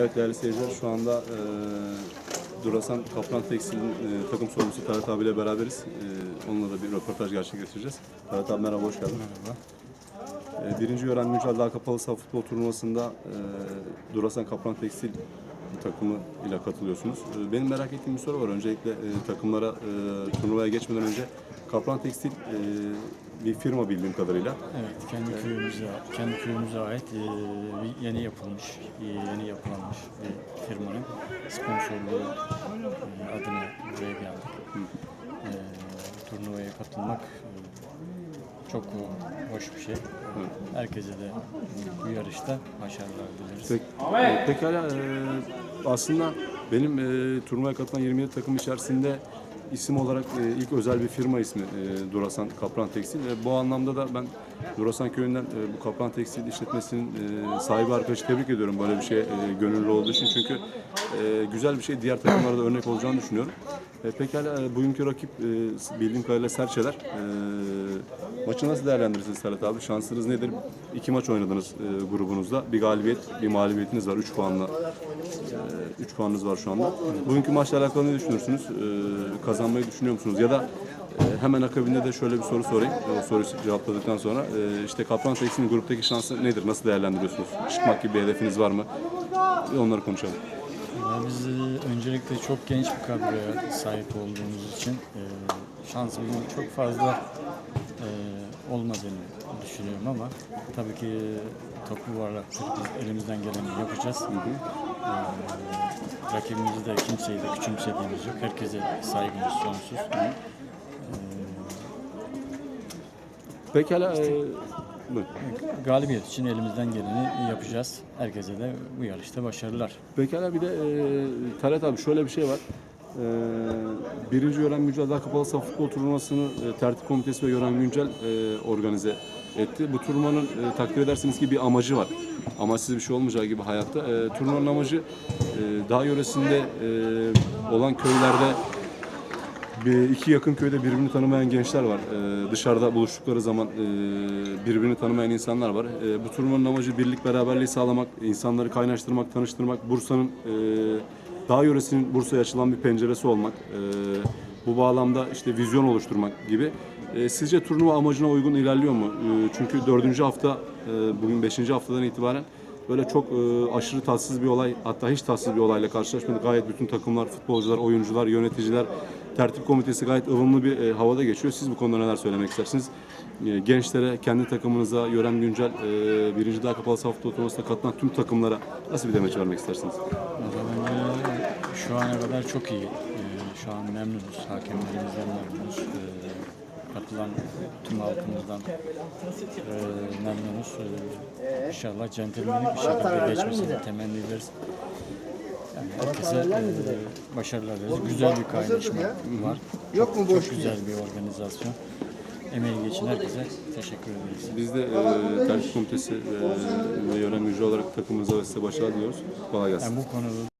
Evet değerli seyirciler şu anda e, Durasan Kaplan Tekstil'in e, takım sorumlusu Ferhat abiyle beraberiz. E, onunla da bir röportaj gerçekleştireceğiz. Ferhat abi merhaba, hoş geldin. Merhaba. E, birinci Yören Mücadele Kapalı Saha Futbol Turnuvası'nda e, Durasan Kaplan Tekstil takımı ile katılıyorsunuz. E, benim merak ettiğim bir soru var. Öncelikle e, takımlara e, turnuvaya geçmeden önce Kaplan Tekstil e, bir firma bildiğim kadarıyla. Evet, kendi köyümüze, kendi köyümüze ait e, bir yeni yapılmış, e, yeni yapılanmış bir firmanın sponsorluğu e, adına buraya geldik. E, turnuvaya katılmak e, çok hoş bir şey. Herkese de bu yarışta başarılar dileriz. Pek, e, pekala e, aslında benim e, turnuvaya katılan 27 takım içerisinde isim olarak e, ilk özel bir firma ismi e, Durasan Kaplan Tekstil ve bu anlamda da ben Durasan köyünden e, bu Kaplan Tekstil işletmesinin e, sahibi arkadaşı tebrik ediyorum böyle bir şey e, gönüllü olduğu için çünkü e, güzel bir şey diğer takımlara da örnek olacağını düşünüyorum. E, pekala e, bugünkü rakip e, bildiğim kadarıyla Serçeler. E, maçı nasıl değerlendirirsiniz Serhat abi? Şansınız nedir? İki maç oynadınız e, grubunuzda. Bir galibiyet, bir mağlubiyetiniz var. 3 puanla 3 puanınız var şu anda. Bugünkü maçla alakalı ne düşünürsünüz? Ee, kazanmayı düşünüyor musunuz? Ya da e, hemen akabinde de şöyle bir soru sorayım. O soruyu cevapladıktan sonra e, işte Kaplan Tekstil'in gruptaki şansı nedir? Nasıl değerlendiriyorsunuz? Çıkmak gibi bir hedefiniz var mı? Bir Onları konuşalım. Ve Biz e, öncelikle çok genç bir kadroya sahip olduğumuz için e, şansımızın çok fazla e, olmadığını düşünüyorum ama tabii ki toplu varlıktır. Biz elimizden geleni yapacağız. E, rakibimizi de kimseyi de küçümsediğimiz yok. Herkese saygımız sonsuz. E, Pekala. E, buyurun. galibiyet için elimizden geleni yapacağız. Herkese de bu yarışta başarılar. Pekala bir de e, Talat abi şöyle bir şey var. E, birinci Yören Mücadele Kapalı Saha Futbol Turnuvası'nı e, Tertip Komitesi ve Yören Güncel e, organize etti. Bu turnuvanın e, takdir edersiniz ki bir amacı var. Amaçsız bir şey olmayacağı gibi hayatta. E, turnuvanın amacı e, dağ yöresinde e, olan köylerde bir, iki yakın köyde birbirini tanımayan gençler var. Ee, dışarıda buluştukları zaman e, birbirini tanımayan insanlar var. Ee, bu turnuvanın amacı birlik beraberliği sağlamak, insanları kaynaştırmak, tanıştırmak, Bursa'nın e, dağ yöresinin Bursa'ya açılan bir penceresi olmak. Ee, bu bağlamda işte vizyon oluşturmak gibi. Ee, sizce turnuva amacına uygun ilerliyor mu? Ee, çünkü dördüncü hafta, e, bugün beşinci haftadan itibaren böyle çok e, aşırı tatsız bir olay, hatta hiç tatsız bir olayla karşılaşmadık. Gayet bütün takımlar, futbolcular, oyuncular, yöneticiler, tertip komitesi gayet ılımlı bir e, havada geçiyor. Siz bu konuda neler söylemek istersiniz? E, gençlere, kendi takımınıza, Yören Güncel, e, birinci daha kapalı saf futbol turnuvasına katılan tüm takımlara nasıl bir demeç vermek istersiniz? Şu ana kadar çok iyi. Ee, Şu an memnunuz. Hakemlerimizden memnunuz. Ee, Katılan tüm halkımızdan e, memnunuz. Ee, İnşallah centilmenlik bir şekilde geçmesini temenni ederiz. Yani herkese başarılar dileriz. Güzel bir kaynaşma var. Yok mu Çok boş güzel bir organizasyon. Emeği geçen herkese teşekkür ederiz. Biz de e, tertip komitesi e, ve Güncel olarak takımımıza ve size başarılar diliyoruz. Kolay gelsin. Yani bu konuda